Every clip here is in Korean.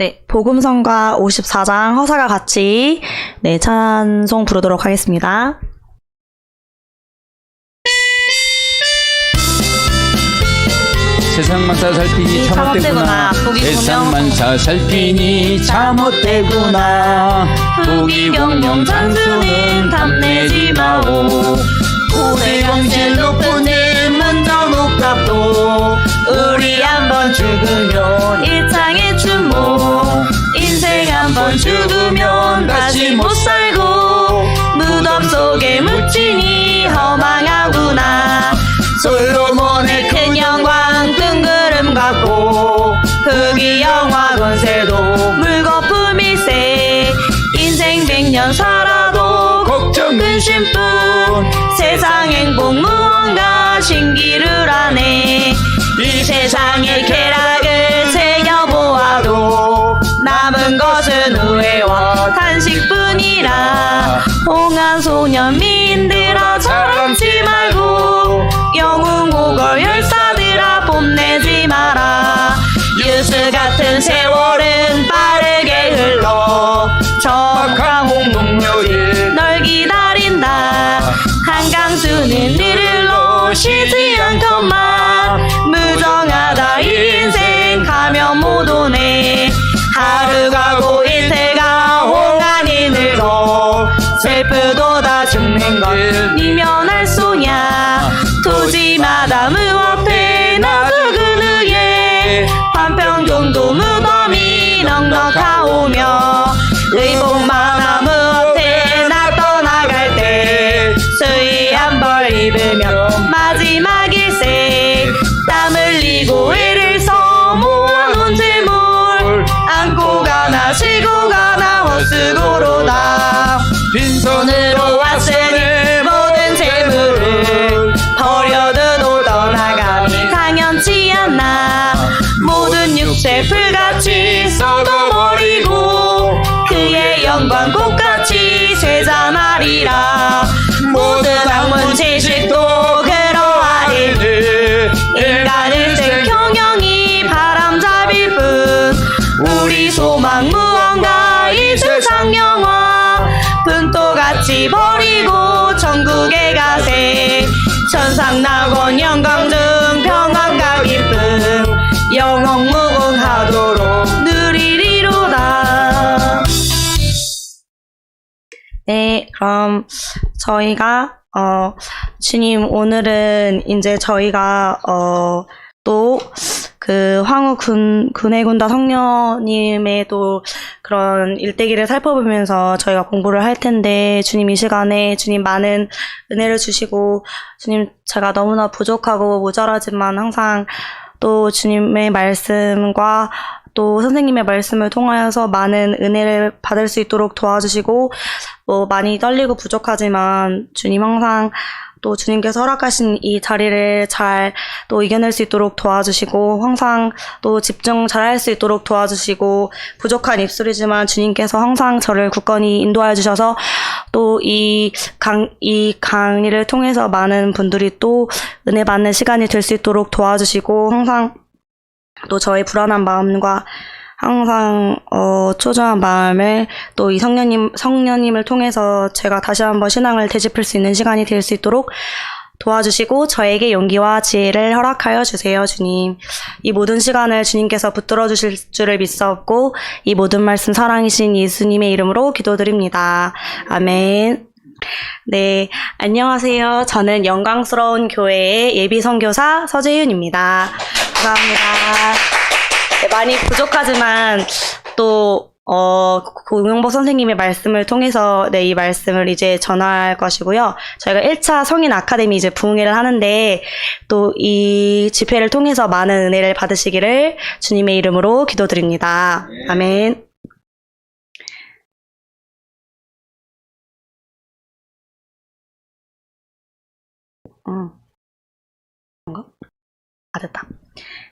네, 복음성가 54장 허사가 같이 네, 찬송 부르도록 하겠습니다. 세상만 사 살피니 잘못되구나. 잘못되구나. 보기 세상만 사 살피니 잘못되구나. 보기 공룡 장수는 탐내지 마오. 고대 경제 높은 일 먼저 높답도 우리 한번 죽으면 일상의 추모 인생 한번 죽으면 다시 못 살고 무덤 속에 묻히니 허망하구나. 솔로몬의 큰 영광 뜬구름 같고 흑이 영화 권세도 물거품일세. 인생 백년 살아도 걱정 근심뿐 세상 행복 무언가 하네 이 세상 않나. 모든 육체 풀같이 썩어버리고 그의 영광 꽃같이 네 그럼 저희가 어 주님 오늘은 이제 저희가 어 또 그 황후 군, 군해군다 성녀님의 또 그런 일대기를 살펴보면서 저희가 공부를 할 텐데 주님 이 시간에 주님 많은 은혜를 주시고 주님 제가 너무나 부족하고 모자라지만 항상 또 주님의 말씀과 또 선생님의 말씀을 통하여서 많은 은혜를 받을 수 있도록 도와주시고 뭐 많이 떨리고 부족하지만 주님 항상 또 주님께서 허락하신 이 자리를 잘 또 이겨낼 수 있도록 도와주시고 항상 또 집중 잘할 수 있도록 도와주시고 부족한 입술이지만 주님께서 항상 저를 굳건히 인도하여 주셔서 또 이 강, 이 강의를 통해서 많은 분들이 또 은혜 받는 시간이 될 수 있도록 도와주시고 항상 또 저의 불안한 마음과 항상 어, 초조한 마음을 또 이 성녀님 성녀님을 통해서 제가 다시 한번 신앙을 되짚을 수 있는 시간이 될 수 있도록 도와주시고 저에게 용기와 지혜를 허락하여 주세요, 주님. 이 모든 시간을 주님께서 붙들어 주실 줄을 믿사옵고 이 모든 말씀 사랑이신 예수님의 이름으로 기도드립니다. 아멘. 네, 안녕하세요. 저는 영광스러운 교회의 예비 선교사 서재윤입니다. 감사합니다. 네, 많이 부족하지만 또 어, 고용복 선생님의 말씀을 통해서 네, 이 말씀을 이제 전할 것이고요. 저희가 1차 성인 아카데미 이제 부흥회를 하는데 또 이 집회를 통해서 많은 은혜를 받으시기를 주님의 이름으로 기도드립니다. 아멘. 음. 아, 됐다.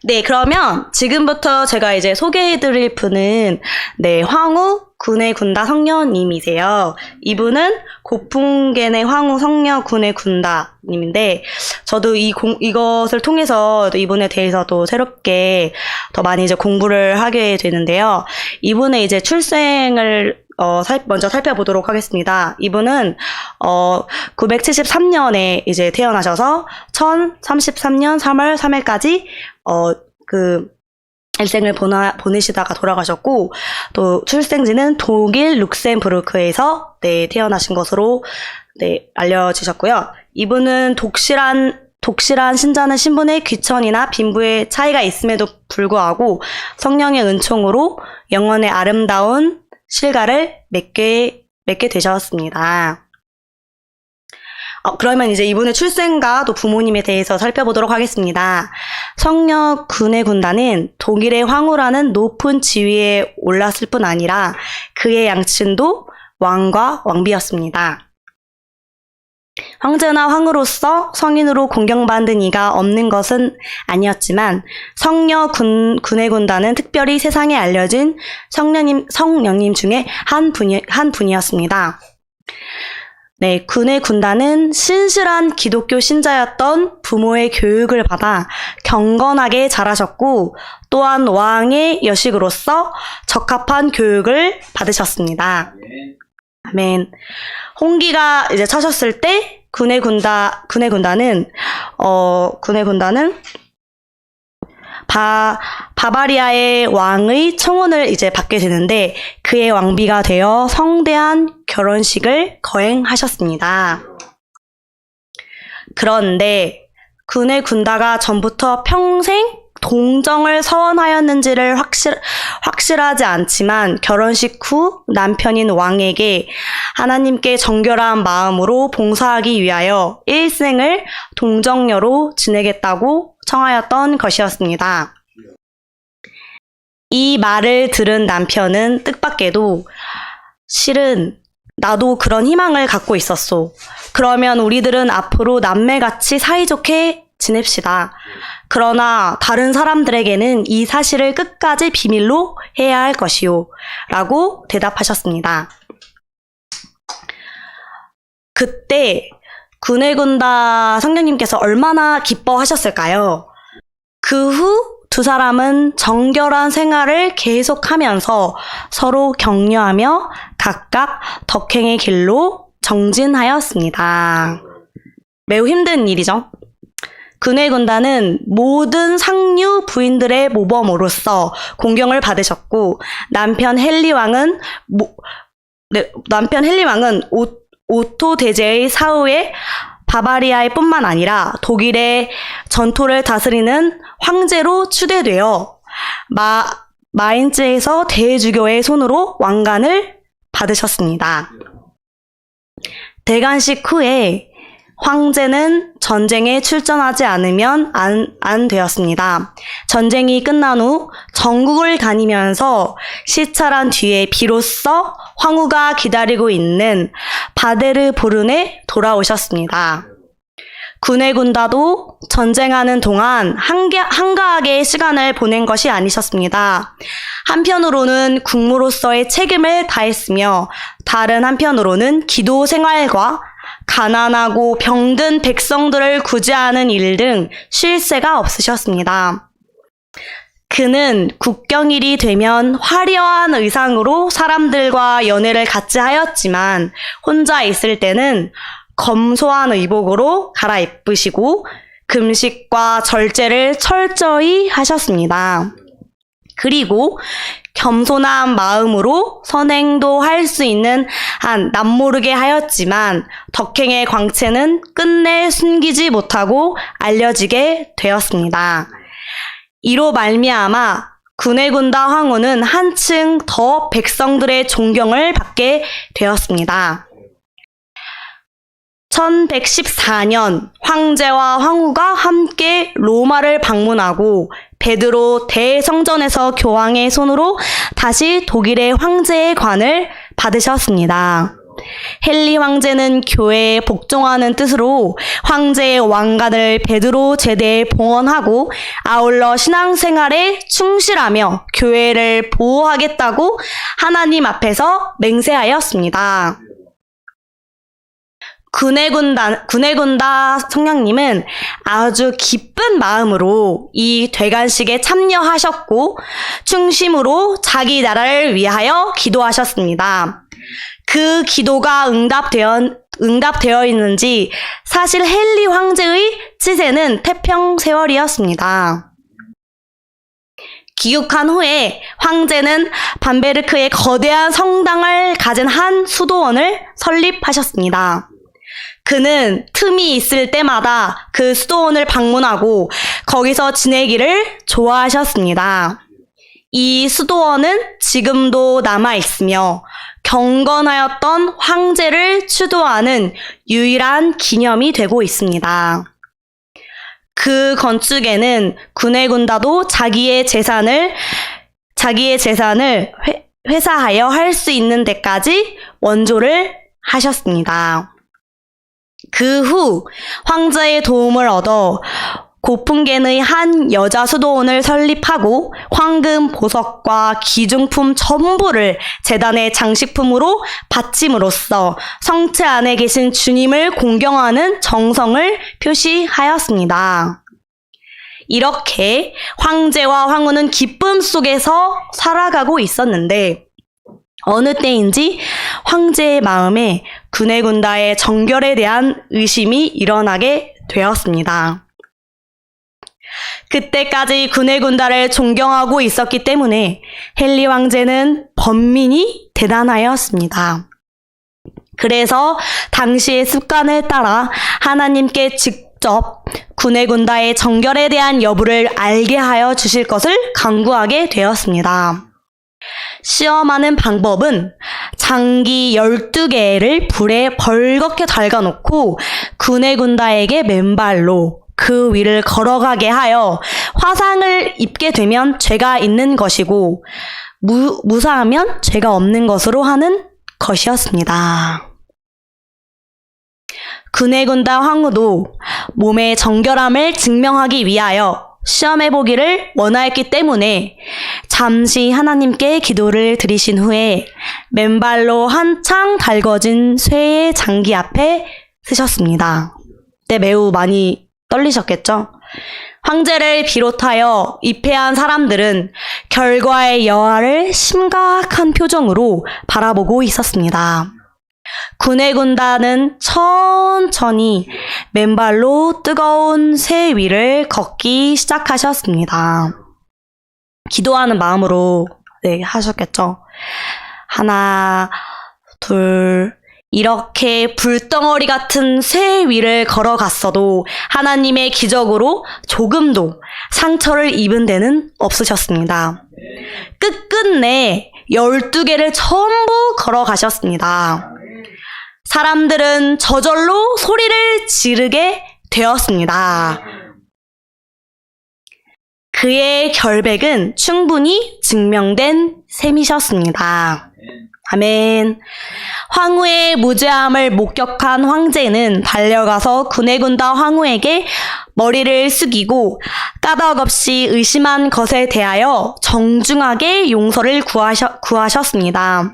네, 그러면 지금부터 제가 이제 소개해드릴 분은 네 황후 군의 군다 성녀님이세요. 이분은 고풍겐의 황후 성녀 군의 군다님인데 저도 이 공, 이것을 통해서 또 이분에 대해서도 새롭게 더 많이 이제 공부를 하게 되는데요. 이분의 이제 출생을 어, 살- 먼저 살펴보도록 하겠습니다. 이분은 어, 973년에 이제 태어나셔서 1033년 3월 3일까지 어, 그 일생을 보나, 보내시다가 돌아가셨고 또 출생지는 독일 룩셈부르크에서 네, 태어나신 것으로 네, 알려지셨고요. 이분은 독실한 독실한 신자는 신분의 귀천이나 빈부의 차이가 있음에도 불구하고 성령의 은총으로 영혼의 아름다운 실가를 맺게, 맺게 되셨습니다. 어, 그러면 이제 이분의 출생과 또 부모님에 대해서 살펴보도록 하겠습니다. 성녀 군의 군단은 독일의 황후라는 높은 지위에 올랐을 뿐 아니라 그의 양친도 왕과 왕비였습니다. 황제나 황후로서 성인으로 공경받은 이가 없는 것은 아니었지만 성녀 군, 군의 군단은 특별히 세상에 알려진 성녀님, 성령님 중에 한 분이, 한 분이었습니다. 네, 군의 군단은 신실한 기독교 신자였던 부모의 교육을 받아 경건하게 자라셨고 또한 왕의 여식으로서 적합한 교육을 받으셨습니다. 아멘. 홍기가 이제 차셨을 때 군의 군다 군의 군단은 어 군의 군단은 바 바바리아의 왕의 청혼을 이제 받게 되는데 그의 왕비가 되어 성대한 결혼식을 거행하셨습니다. 그런데 군의 군다가 전부터 평생 동정을 서원하였는지를 확실, 확실하지 않지만 결혼식 후 남편인 왕에게 하나님께 정결한 마음으로 봉사하기 위하여 일생을 동정녀로 지내겠다고 청하였던 것이었습니다. 이 말을 들은 남편은 뜻밖에도 실은 나도 그런 희망을 갖고 있었소. 그러면 우리들은 앞으로 남매같이 사이좋게 지냅시다. 그러나 다른 사람들에게는 이 사실을 끝까지 비밀로 해야 할 것이요. 라고 대답하셨습니다. 그때 군의군다 성령님께서 얼마나 기뻐하셨을까요? 그 후 두 사람은 정결한 생활을 계속하면서 서로 격려하며 각각 덕행의 길로 정진하였습니다. 매우 힘든 일이죠. 근혜 군단은 모든 상류 부인들의 모범으로서 공경을 받으셨고 남편 헨리 왕은 모- 네, 남편 헨리 왕은 오, 오토 대제의 사후에 바바리아의 뿐만 아니라 독일의 전토를 다스리는 황제로 추대되어 마, 마인츠에서 대주교의 손으로 왕관을 받으셨습니다. 대관식 후에 황제는 전쟁에 출전하지 않으면 안, 안 되었습니다. 전쟁이 끝난 후 전국을 다니면서 시찰한 뒤에 비로소 황후가 기다리고 있는 바데르 보른에 돌아오셨습니다. 군의 군다도 전쟁하는 동안 한가, 한가하게 시간을 보낸 것이 아니셨습니다. 한편으로는 국무로서의 책임을 다했으며 다른 한편으로는 기도 생활과 가난하고 병든 백성들을 구제하는 일 등 쉴 새가 없으셨습니다. 그는 국경일이 되면 화려한 의상으로 사람들과 연애를 같이 하였지만 혼자 있을 때는 검소한 의복으로 갈아입으시고 금식과 절제를 철저히 하셨습니다. 그리고 겸손한 마음으로 선행도 할 수 있는 한 남모르게 하였지만 덕행의 광채는 끝내 숨기지 못하고 알려지게 되었습니다. 이로 말미암아 군의군다 황후는 한층 더 백성들의 존경을 받게 되었습니다. 1114년 황제와 황후가 함께 로마를 방문하고 베드로 대성전에서 교황의 손으로 다시 독일의 황제의 관을 받으셨습니다. 헨리 황제는 교회에 복종하는 뜻으로 황제의 왕관을 베드로 제대에 봉헌하고 아울러 신앙생활에 충실하며 교회를 보호하겠다고 하나님 앞에서 맹세하였습니다. 군해군다, 군해군다 성령님은 아주 기쁜 마음으로 이 대관식에 참여하셨고, 충심으로 자기 나라를 위하여 기도하셨습니다. 그 기도가 응답되어, 응답되어 있는지 사실 헨리 황제의 치세는 태평 세월이었습니다. 귀국한 후에 황제는 반베르크의 거대한 성당을 가진 한 수도원을 설립하셨습니다. 그는 틈이 있을 때마다 그 수도원을 방문하고 거기서 지내기를 좋아하셨습니다. 이 수도원은 지금도 남아 있으며 경건하였던 황제를 추도하는 유일한 기념이 되고 있습니다. 그 건축에는 군해군다도 자기의 재산을 자기의 재산을 회, 회사하여 할 수 있는 데까지 원조를 하셨습니다. 그 후 황제의 도움을 얻어 고풍겐의 한 여자 수도원을 설립하고 황금 보석과 기중품 전부를 재단의 장식품으로 바침으로써 성체 안에 계신 주님을 공경하는 정성을 표시하였습니다. 이렇게 황제와 황후는 기쁨 속에서 살아가고 있었는데 어느 때인지 황제의 마음에 군해군다의 정결에 대한 의심이 일어나게 되었습니다. 그때까지 군해군다를 존경하고 있었기 때문에 헨리 황제는 번민이 대단하였습니다. 그래서 당시의 습관을 따라 하나님께 직접 군해군다의 정결에 대한 여부를 알게 하여 주실 것을 강구하게 되었습니다. 시험하는 방법은 장기 12개를 불에 벌겋게 달가놓고 군해군다에게 맨발로 그 위를 걸어가게 하여 화상을 입게 되면 죄가 있는 것이고 무, 무사하면 죄가 없는 것으로 하는 것이었습니다. 군해군다 황후도 몸의 정결함을 증명하기 위하여 시험해 보기를 원하였기 때문에 잠시 하나님께 기도를 드리신 후에 맨발로 한창 달궈진 쇠의 장기 앞에 쓰셨습니다. 때 매우 많이 떨리셨겠죠? 황제를 비롯하여 입회한 사람들은 결과의 여하를 심각한 표정으로 바라보고 있었습니다. 군해군단은 천천히 맨발로 뜨거운 새 위를 걷기 시작하셨습니다. 기도하는 마음으로 네, 하셨겠죠. 하나, 둘, 이렇게 불덩어리 같은 새 위를 걸어갔어도 하나님의 기적으로 조금도 상처를 입은 데는 없으셨습니다. 끝끝내 12개를 전부 걸어가셨습니다. 사람들은 저절로 소리를 지르게 되었습니다. 그의 결백은 충분히 증명된 셈이셨습니다. 아멘. 황후의 무죄함을 목격한 황제는 달려가서 군해군다 황후에게 머리를 숙이고 까닭없이 의심한 것에 대하여 정중하게 용서를 구하셨, 구하셨습니다.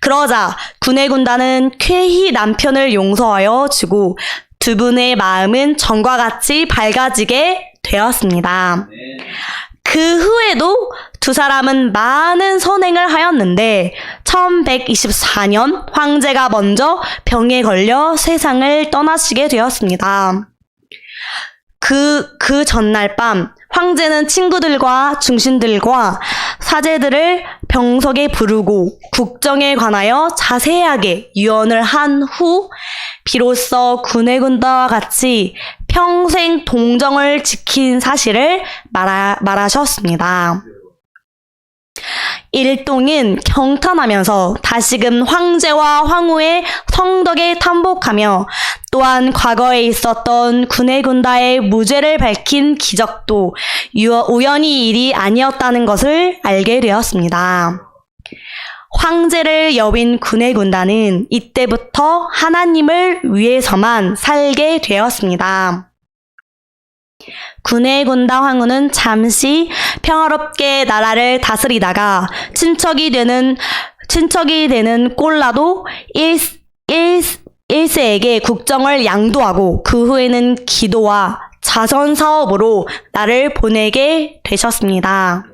그러자 군해군단은 쾌히 남편을 용서하여 주고 두 분의 마음은 전과 같이 밝아지게 되었습니다. 그 후에도 두 사람은 많은 선행을 하였는데 1124년 황제가 먼저 병에 걸려 세상을 떠나시게 되었습니다. 그, 그 전날 밤 황제는 친구들과 중신들과 사제들을 병석에 부르고 국정에 관하여 자세하게 유언을 한 후 비로소 군해군다와 같이 평생 동정을 지킨 사실을 말하, 말하셨습니다. 일동은 경탄하면서 다시금 황제와 황후의 성덕에 탐복하며 또한 과거에 있었던 군해군다의 무죄를 밝힌 기적도 유- 우연히 일이 아니었다는 것을 알게 되었습니다. 황제를 여윈 군의 군단은 이때부터 하나님을 위해서만 살게 되었습니다. 군의 군다 황후는 잠시 평화롭게 나라를 다스리다가 친척이 되는 친척이 되는 꼴라도 일, 일, 일세에게 국정을 양도하고 그 후에는 기도와 자선 사업으로 나를 보내게 되셨습니다.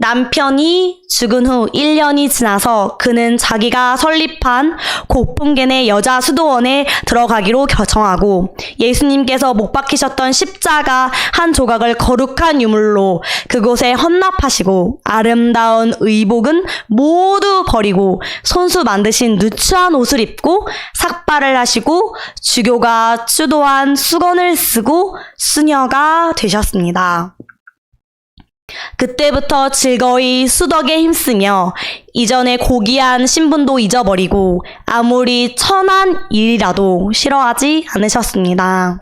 남편이 죽은 후 1년이 지나서 그는 자기가 설립한 고풍겐의 여자 수도원에 들어가기로 결정하고 예수님께서 못 박히셨던 십자가 한 조각을 거룩한 유물로 그곳에 헌납하시고 아름다운 의복은 모두 버리고 손수 만드신 누추한 옷을 입고 삭발을 하시고 주교가 추도한 수건을 쓰고 수녀가 되셨습니다. 그때부터 즐거이 수덕에 힘쓰며 이전에 고귀한 신분도 잊어버리고 아무리 천한 일이라도 싫어하지 않으셨습니다.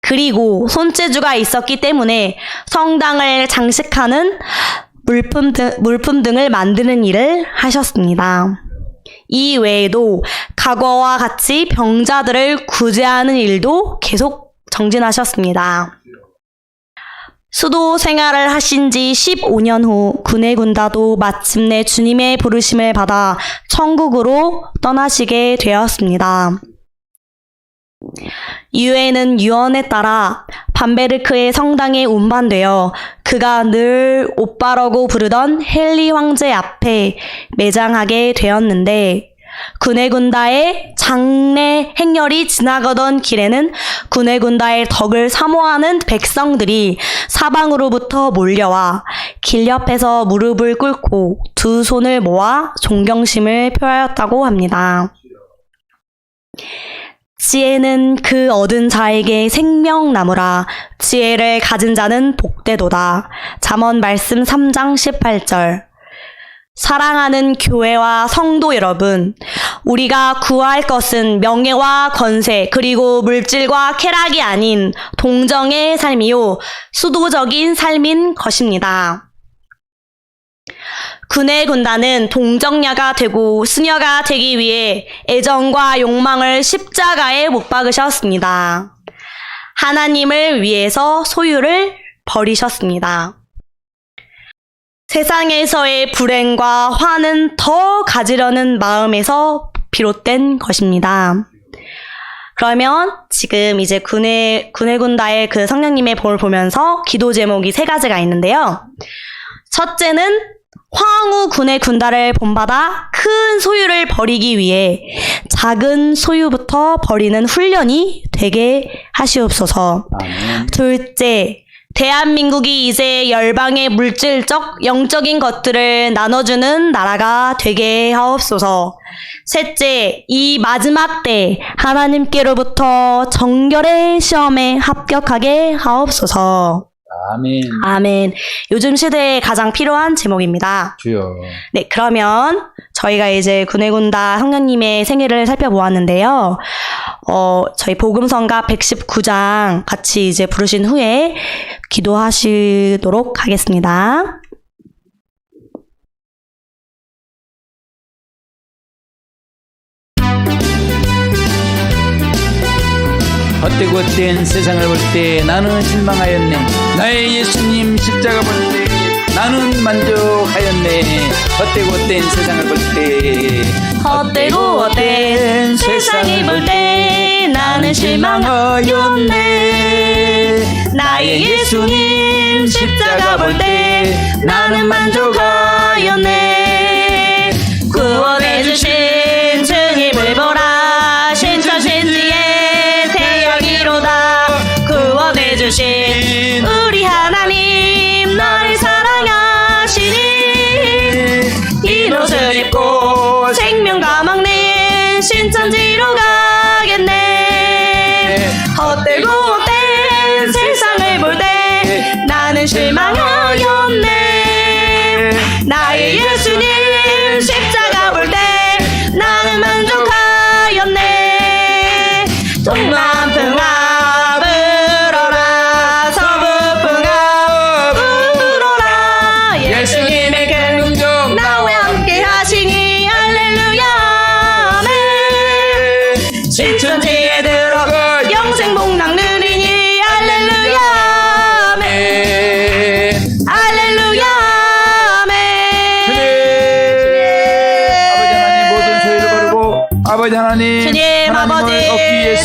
그리고 손재주가 있었기 때문에 성당을 장식하는 물품 등, 물품 등을 만드는 일을 하셨습니다. 이 외에도 과거와 같이 병자들을 구제하는 일도 계속 정진하셨습니다. 수도 생활을 하신 지 15년 후 군의 군다도 마침내 주님의 부르심을 받아 천국으로 떠나시게 되었습니다. 유해는 유언에 따라 반베르크의 성당에 운반되어 그가 늘 오빠라고 부르던 헨리 황제 앞에 매장하게 되었는데 군의군다의 장례 행렬이 지나가던 길에는 군의군다의 덕을 사모하는 백성들이 사방으로부터 몰려와 길 옆에서 무릎을 꿇고 두 손을 모아 존경심을 표하였다고 합니다. 지혜는 그 얻은 자에게 생명나무라 지혜를 가진 자는 복되도다. 잠언 말씀 3장 18절 사랑하는 교회와 성도 여러분, 우리가 구할 것은 명예와 건세, 그리고 물질과 쾌락이 아닌 동정의 삶이요, 수도적인 삶인 것입니다. 군의 군단은 동정녀가 되고 수녀가 되기 위해 애정과 욕망을 십자가에 못 박으셨습니다. 하나님을 위해서 소유를 버리셨습니다. 세상에서의 불행과 화는 더 가지려는 마음에서 비롯된 것입니다. 그러면 지금 이제 군의, 군의 군다의 그 성령님의 볼을 보면서 기도 제목이 세 가지가 있는데요. 첫째는 황후 군의 군다를 본받아 큰 소유를 버리기 위해 작은 소유부터 버리는 훈련이 되게 하시옵소서. 아멘. 둘째, 대한민국이 이제 열방의 물질적, 영적인 것들을 나눠주는 나라가 되게 하옵소서. 셋째, 이 마지막 때 하나님께로부터 정결의 시험에 합격하게 하옵소서. 아멘. 아멘. 요즘 시대에 가장 필요한 제목입니다. 주여. 네, 그러면 저희가 이제 군의군다 성령님의 생애를 살펴보았는데요. 어, 저희 복음성가 119장 같이 이제 부르신 후에 기도하시도록 하겠습니다. 헛되고 헛된 세상을 볼 때 나는 실망하였네. 나의 예수님 십자가 볼 때 나는 만족하였네. 헛되고 헛된 세상을 볼 때 헛되고 헛된 세상을 볼 때 나는 실망하였네. 나의 예수님 십자가 볼 때 나는 만족하였네. 구원해 주신 나는 실망하였네. 나의 예수님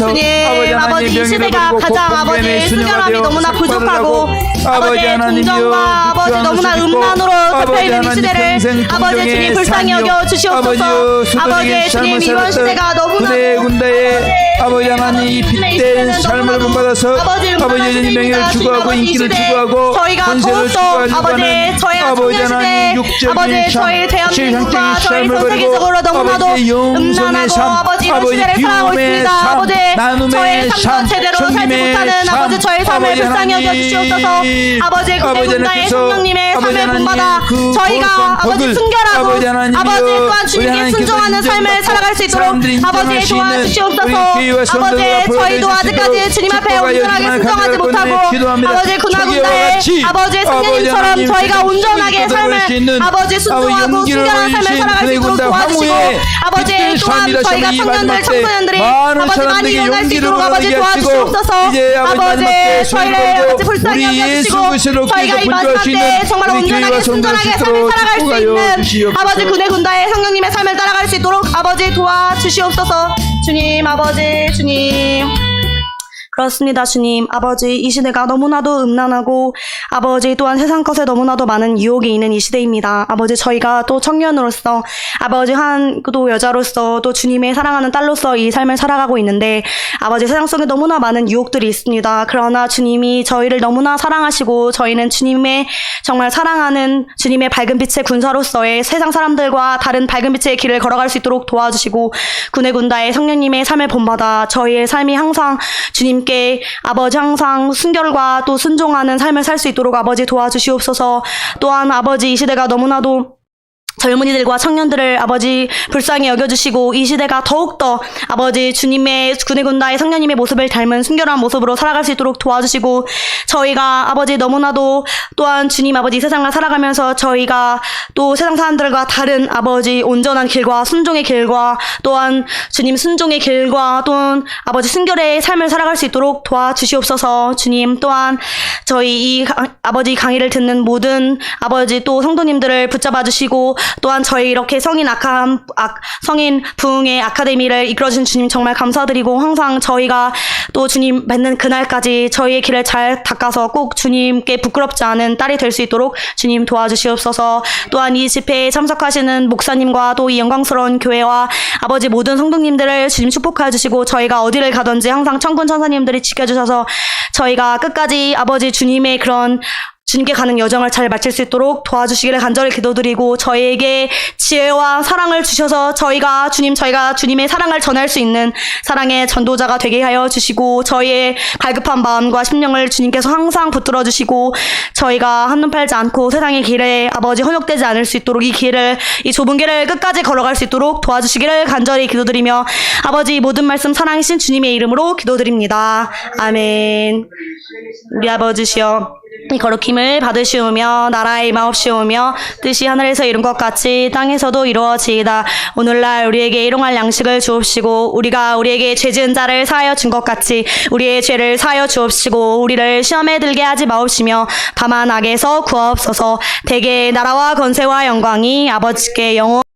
주님 아버지 이 시대가 가장 아버지 순결함이 너무나 부족하고 하고 아버지 동정과 아버지 너무나 음란으로 아버지 덮여 있는 이 시대를 아버지 주님 불쌍히. 여겨 주시옵소서 아버지 주님 이번 시대가 너무나 군대 군대에 아버지 하나님 이 빛된 삶을 본받아서 아버지 하나님 명예를 추구하고 인기를 추구하고 권세를 추구하려고 아버지 저희가 아버지 하나님 육적인 삶 저희 대한민국과 저희 전 세계적으로 너무나도 음란하고 삶 아버지 이런 아버지 시대를 살아가고 있습니다. 삶 아버지 저의 나눔의 삶도 삶 제대로 살지 못하는 삶 아버지 저의 삶을 아버지 불쌍히 여겨 하나님, 주시옵소서. 아버지 아버지 군다의 성령님의 아버지 삶을 본받아 그 저희가 아버지 순결하고 아버지 또한 주님께 순종하는 삶을 살아갈 수 있도록 사람들이 아버지 인정할 수 있는 도와주시옵소서 아버지 저희도 아직까지 주님 앞에 온전하게 순종하지 못하고 기도합니다. 아버지 저기와 군화군다의 같이 아버지 성령님처럼 저희가 온전하게 삶을 아버지 순종하고 순결한 삶을 살아갈 수 있도록 도와주시고 아버지 또한 저희가 청년들 청소년들이 아버지 많이 일어날 수 있도록 아버지 도와주시옵소서 아버지 저희를 아버지 불쌍히 여겨주시고 저희가 이 마지막 때 정말 온전하게 순전하게 삶을 살아갈 수 있는. 아버지 군의 군다의 성령님의 삶을 따라갈 수 있도록 아버지 도와주시옵소서 주님 아버지 주님 그렇습니다, 주님. 아버지, 이 시대가 너무나도 음란하고, 아버지 또한 세상 것에 너무나도 많은 유혹이 있는 이 시대입니다. 아버지, 저희가 또 청년으로서, 아버지 한, 또 여자로서, 또 주님의 사랑하는 딸로서 이 삶을 살아가고 있는데, 아버지 세상 속에 너무나 많은 유혹들이 있습니다. 그러나 주님이 저희를 너무나 사랑하시고, 저희는 주님의 정말 사랑하는 주님의 밝은 빛의 군사로서의 세상 사람들과 다른 밝은 빛의 길을 걸어갈 수 있도록 도와주시고, 군의 군다의 성령님의 삶을 본받아 저희의 삶이 항상 주님께 아버지 항상 순결과 또 순종하는 삶을 살 수 있도록 아버지 도와주시옵소서. 또한 아버지 이 시대가 너무나도 젊은이들과 청년들을 아버지 불쌍히 여겨주시고 이 시대가 더욱더 아버지 주님의 군의 군다의 성령님의 모습을 닮은 순결한 모습으로 살아갈 수 있도록 도와주시고 저희가 아버지 너무나도 또한 주님 아버지 이 세상을 살아가면서 저희가 또 세상 사람들과 다른 아버지 온전한 길과 순종의 길과 또한 주님 순종의 길과 또한 아버지 순결의 삶을 살아갈 수 있도록 도와주시옵소서. 주님 또한 저희 이 강- 아버지 강의를 듣는 모든 아버지 또 성도님들을 붙잡아 주시고 또한 저희 이렇게 성인 아카 아, 성인 부흥의 아카데미를 이끌어주신 주님 정말 감사드리고 항상 저희가 또 주님 맺는 그날까지 저희의 길을 잘 닦아서 꼭 주님께 부끄럽지 않은 딸이 될 수 있도록 주님 도와주시옵소서. 또한 이 집회에 참석하시는 목사님과 또 이 영광스러운 교회와 아버지 모든 성도님들을 주님 축복하여 주시고 저희가 어디를 가든지 항상 천군 천사님들이 지켜주셔서 저희가 끝까지 아버지 주님의 그런 주님께 가는 여정을 잘 마칠 수 있도록 도와주시기를 간절히 기도드리고 저희에게 지혜와 사랑을 주셔서 저희가 주님 저희가 주님의 사랑을 전할 수 있는 사랑의 전도자가 되게 하여 주시고 저희의 갈급한 마음과 심령을 주님께서 항상 붙들어 주시고 저희가 한눈 팔지 않고 세상의 길에 아버지 헌역되지 않을 수 있도록 이 길을 이 좁은 길을 끝까지 걸어갈 수 있도록 도와주시기를 간절히 기도드리며 아버지 이 모든 말씀 사랑이신 주님의 이름으로 기도드립니다. 아멘. 우리 아버지시여 이 거룩 힘을 받으시오며 나라의 마옵시오며 뜻이 하늘에서 이룬 것 같이 땅에서도 이루어지이다. 오늘날 우리에게 일용할 양식을 주옵시고 우리가 우리에게 죄 지은 자를 사하여 준 것 같이 우리의 죄를 사하여 주옵시고 우리를 시험에 들게 하지 마옵시며 다만 악에서 구하옵소서. 대개 나라와 건세와 영광이 아버지께 영원